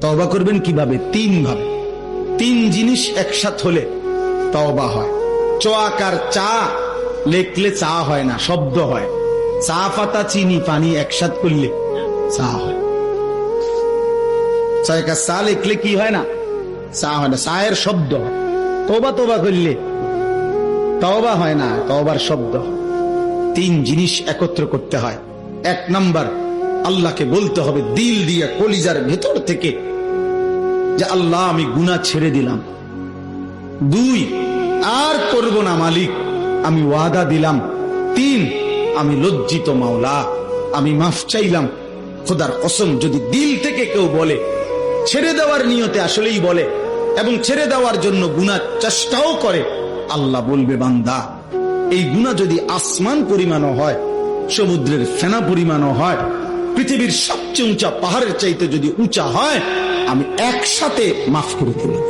তওবা করবেন কীভাবে? তিন ভাবে তিন জিনিস একসাথ হলে তওবা হয়। চোয়াকার চা লেখলে চা হয় না, শব্দ হয়। চা পাতা, চিনি, পানি একসাথ করলে চা হয়। ছয়কা চা লেখলে কি হয় না? চা হয় না, চায়ের শব্দ তোবা তোবা করলে তওবা হয় না, তওবার শব্দ তিন জিনিস একত্র করতে হয়। এক নাম্বার আল্লাহকে বলতে হবে, দিল দিয়ে কলিজার ভেতর থেকে যে আল্লাহ, আমি গুনাহ ছেড়ে দিলাম। দুই, আর করব না মালিক, আমি ওয়াদা দিলাম। তিন, আমি লজ্জিত মাওলা, আমি মাফ চাইলাম। খোদার কসম, যদি দিল থেকে কেউ বলে, ছেড়ে দেওয়ার নিয়তে আসলেই বলে, এবং ছেড়ে দেওয়ার জন্য গুনাহ চেষ্টাও করে, আল্লাহ বলবে, বান্দা, এই গুনাহ যদি আসমান পরিমাণও হয়, সমুদ্রের ফেনা পরিমাণও হয় পৃথিবীর সবচেয়ে উঁচা পাহাড়ের চাইতে যদি উঁচা হয় আমি একসাথে মাফ করে দিলাম